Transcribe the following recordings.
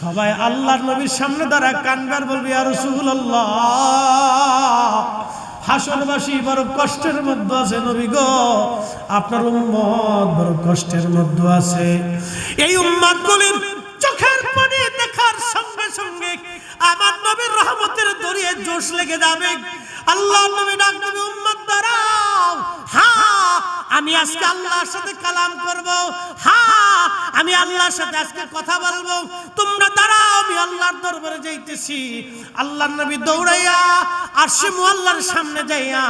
সবাই আল্লাহর নবীর সামনে দাঁড়া কানবার বলবি আর হাসনবাসী বড় কষ্টের মধ্যে আছে নবী গো, আপনার উম্মত বড় কষ্টের মধ্যে আছে। এই উম্মত গুলির চোখের পানি দেখার সঙ্গে সঙ্গে আমার নবীর রহমতের দরিয়ে জোশ লেগে যাবে। আল্লাহ নবী ডাক দেবে, উম্মত, দাঁড়াও। হ্যাঁ আমি আজকে আল্লাহর সাথে কালাম করব। হ্যাঁ আমি আল্লাহর সাথে আজকে কথা বলব। তোমরা দাঁড়াও, আমি আল্লাহর দরবারে যাইতেছি। আল্লাহর নবী দৌড়াইয়া আর সে আল্লাহর সামনে যাইয়া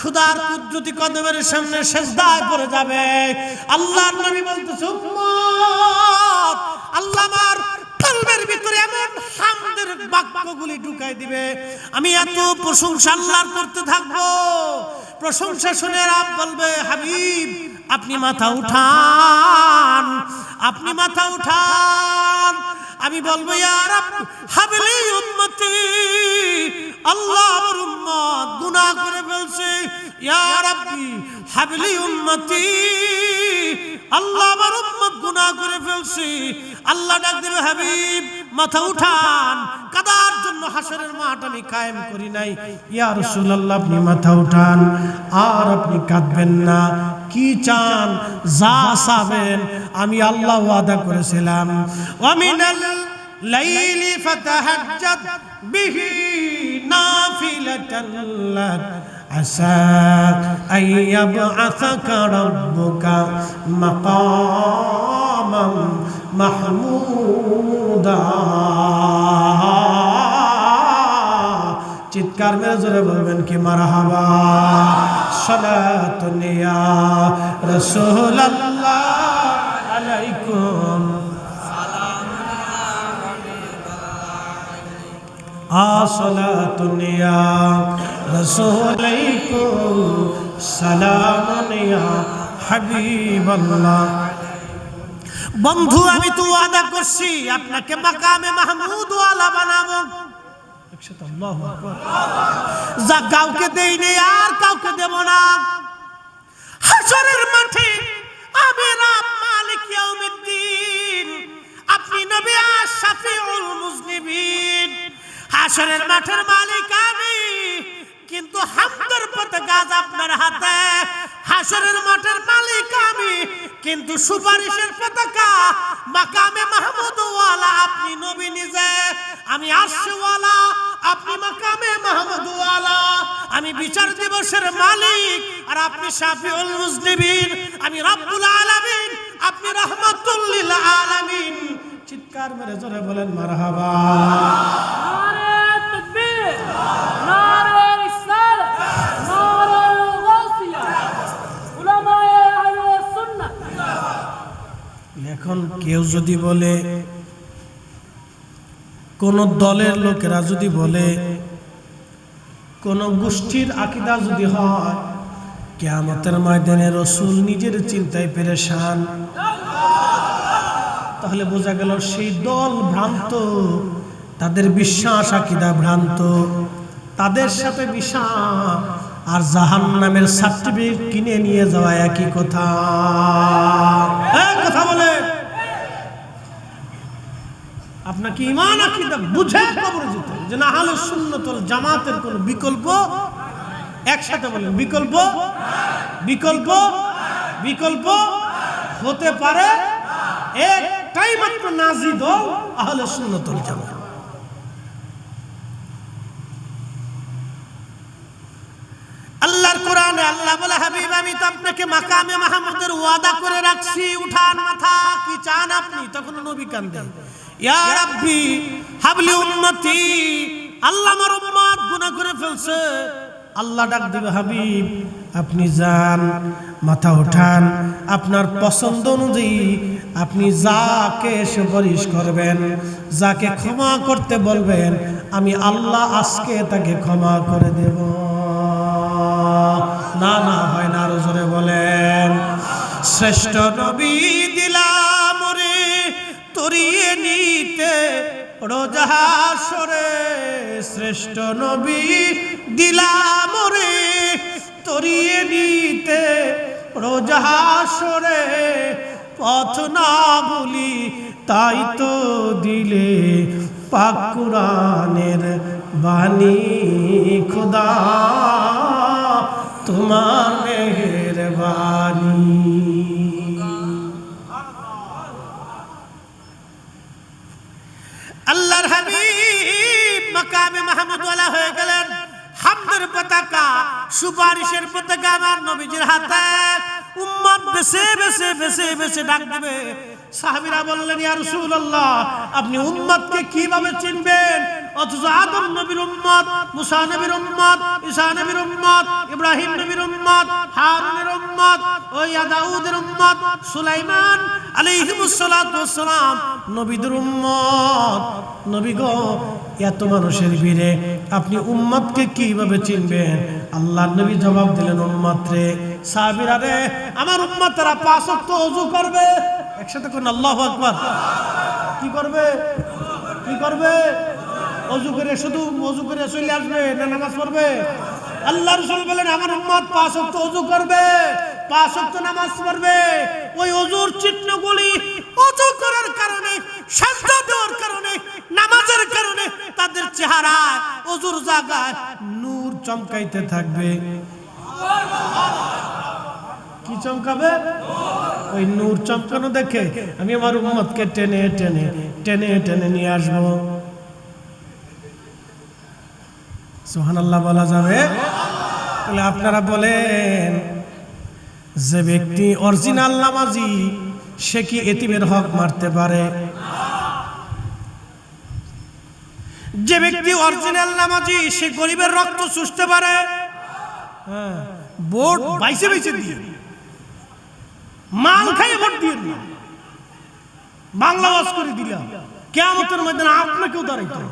খুদার কুদরতি কদমের সামনে সেজদায় পড়ে যাবে। আল্লাহর নবী বলতেছে, উম্মত, আল্লাহ আমার কলবের ভিতরে এমন হামদের বাক্যগুলি ঢুকাই দিবে। আমি এত প্রশংসা আল্লাহর করতে থাকব। প্রশংসা শুনে রাব বলবে, হাবিব আপনি মাথা উঠান, আপনি মাথা উঠান। আমি বলব ইয়ার হাবলি উম্মতি, আল্লাহ আমার উম্মত গুনাহ করে ফেলছে। ইয়া রাব্বি, হাবলি উম্মতি, আল্লাহ আমার উম্মত গুনাহ করে ফেলছে। আল্লাহ ডাক দেবে হাবিব, মাথা উঠান। কাদার জন্য হাসরের মাঠ আমি কায়েম করি নাই। ইয়া রাসূলুল্লাহ, আপনি মাথা উঠান। আর আপনি কাঁদবেন না। কি চান যা চাবেন আমি আল্লাহ ওয়াদা করেছিলাম ওয়ামিনাল লাইলি ফাতাহাজ্জাদ বিহি নাফিলাতান লাক عسى أن يبعثك ربك مقاما محمودا চিৎকার মেরে জোরে বলবেন কি মারহাবা সালাতুন ইয়া আলাইকুম। আসলাতুন ইয়া রাসূলাইকুম হাবিবাল্লাহ। বন্ধু, আমি তো ওয়াদা করছি, আপনাকে মাকামে মাহমুদ ওয়ালা বানাবো। একসাথে আল্লাহু যা কাউকে দেইনি, আর কাউকে দেব না। হাসরের মাঠে আমি রাব মালিক ইয়াউমিদ্দিন, আপনি নবী আর শাফিউল মুজনিবিন। হাসরের মাঠের মালিক আমি, কিন্তু হামদের পতাকা আপনার হাতে। হাসরের মাঠের মালিক আমি, কিন্তু সুপারিশের পতাকা মাকামে মাহমুদ ওয়ালা আপনি নবী নিজে। আমি আরশওয়ালা, আপনি মাকামে মাহমুদ ওয়ালা আমি বিচার দিবসের মালিক, আর আপনি শাফিউল মুজলিমিন আমি রব্বুল আলামিন, আপনি রাহমাতুল লিল আলামিন। চিৎকার মেরে জোরে বলেন, মারহাবা। নারে তাকবীর। কেউ যদি বলে, কোন দলের লোকেরা যদি বলে, কোন গোষ্ঠীর আকিদা যদি হয়, কেয়ামতের ময়দানে রসুল নিজের চিন্তায় পেরেশান। তাহলে বোঝা গেল সেই দল ভ্রান্ত, তাদের বিশ্বাস, আকিদা ভ্রান্ত। তাদের সাথে বিশ্বাস আর জাহান নামের সার্টিফিকেট কিনে নিয়ে যাওয়া একই কথা হ্যাঁ, কথা বলে আপনাকে ইমান আকিদা বুঝে কবরে যেতে। যে না হলে সুন্নতল জামাতের কোন বিকল্প? একসাথে বলেন, বিকল্প? বিকল্প? বিকল্প? হতে পারে। একটাই মাত্র নাজি দল আহলে সুন্নতল জামাত। আল্লাহর কোরআনে আল্লাহ বলে, হাবিব, আমি তো আপনাকে মাকামে মাহমুদের ওয়াদা করে রাখছি। উঠান মাথা, কি চান আপনি? তখন নবী কান্দে ইয়া রাব্বি হাবলি উম্মতি। আল্লাহ আমার উম্মত গুনাহ করে ফেলছে। আল্লাহ ডাক দিবে, হাবিব, আপনি যান, মাথা উঠান, আপনার পছন্দ অনুযায়ী আপনি যাকে সুপারিশ করবেন, যাকে ক্ষমা করতে বলবেন, আমি আল্লাহ আজকে তাকে ক্ষমা করে দেব। না না, হয় না, আরও জোরে বলেন। শ্রেষ্ঠ নবী তরিয়ে নিতে রোজাহাসরে শ্রেষ্ঠ নবী দিলাম রে। তরিয়ে নিতে রোজাহাসরে পথ না ভুলি, তাই তো দিলে পাক কুরআনের বাণী খোদা। পতাকা, সুপারিশের পতাকা আমার নবীজির হাতে। উম্মত বেছে বেছে বেছে বেছে ডাক দেবে। সাহাবীরা বললেন, ইয়া রাসূলুল্লাহ, আপনি উম্মতকে কীভাবে চিনবেন? অথচ আদম নবীর উম্মত, মুসা নবীর উম্মত, ঈসা নবীর উম্মত, ইব্রাহিম নবীর উম্মত, হারুনের উম্মত, ওই দাউদের উম্মত, সুলাইমান আলাইহিমুস সালাতু ওয়াস সালাম, নবীদের উম্মত। নবী গো, এত মানুষের ভিড়ে আপনি উম্মতকে কীভাবে চিনবেন? আল্লাহ নবী জবাব দিলেন উম্মত রে সাহাবীরা রে, আমার উম্মাদ তারা পাঁচ ওযু করবে। একসাথে কোন আল্লাহু আকবার। কি করবে? কি করবে? অজু করে শুধু অজু করে চলে আসবে না নামাজ পড়বে? আল্লাহ রসুল বলেন, আমার উম্মত পাঁচ অজু করবে, পাঁচ নামাজ পড়বে। ওই অজুর চিহ্নগুলি অজুর জায়গায় নূর চমকাইতে থাকবে। কি চমকাবে? ওই নূর চমকানো দেখে আমি আমার উম্মতকে টেনে টেনে টেনে টেনে নিয়ে আসব। সুহানাল্লাহ বলা যাবে? তাহলে আপনারা বলেন, যে ব্যক্তি অরিজিনাল নামাজি, সে কি এতিমের হক মারতে পারে? যে ব্যক্তি অরিজিনাল নামাজি, সে গরিবের রক্ত চুষতে পারে। ভোট বাইসে বাইসে দিয়ে মাল খাইয়ে ভোট দিয়ে দিলাম বাংলা বাস করে দিলাম। কেমতের মধ্যে আপনাকেও দাঁড়াইতে।